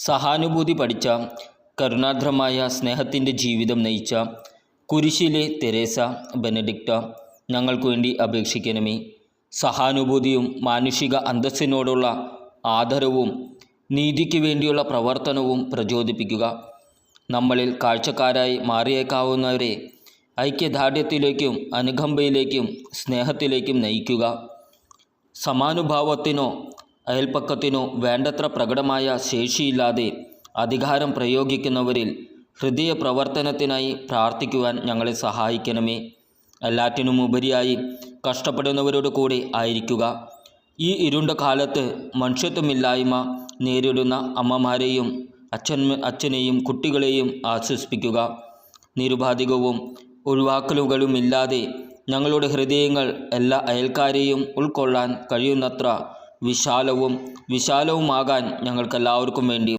സഹാനുഭൂതി പഠിച്ച കരുണാർദ്രമായ സ്നേഹത്തിന്റെ ജീവിതം നയിച്ച കുരിശിലെ തെരേസ ബെനഡിക്റ്റ ഞങ്ങൾക്ക് വേണ്ടി അപേക്ഷിക്കണമേ. സഹാനുഭൂതിയും മാനുഷിക അന്തസ്സിനോടുള്ള ആദരവും നീതിക്ക് വേണ്ടിയുള്ള പ്രവർത്തനവും പ്രചോദിപ്പിക്കുക. നമ്മളിൽ കാഴ്ചക്കാരായി മാറിയേക്കാവുന്നവരെ ഐക്യദാർഢ്യത്തിലേക്കും അനുകമ്പയിലേക്കും സ്നേഹത്തിലേക്കും നയിക്കുക. സമാനുഭാവത്തിനോ അയൽപ്പക്കത്തിനോ വേണ്ടത്ര പ്രകടമായ ശേഷിയില്ലാതെ അധികാരം പ്രയോഗിക്കുന്നവരിൽ ഹൃദയ പ്രവർത്തനത്തിനായി പ്രാർത്ഥിക്കുവാൻ ഞങ്ങളെ സഹായിക്കണമേ. എല്ലാറ്റിനുമുപരിയായി കഷ്ടപ്പെടുന്നവരോട് കൂടി ആയിരിക്കുക. ഈ ഇരുണ്ട കാലത്ത് മനുഷ്യത്വമില്ലായ്മ നേരിടുന്ന അമ്മമാരെയും അച്ഛൻ അച്ഛനെയും കുട്ടികളെയും ആശ്വസിപ്പിക്കുക. നിരുപാധികവും ഒഴിവാക്കലുകളുമില്ലാതെ ഞങ്ങളുടെ ഹൃദയങ്ങൾ എല്ലാ അയൽക്കാരെയും ഉൾക്കൊള്ളാൻ കഴിയുന്നത്ര വിശാലവും വിശാലവുമാകാൻ ഞങ്ങൾക്കെല്ലാവർക്കും വേണ്ടി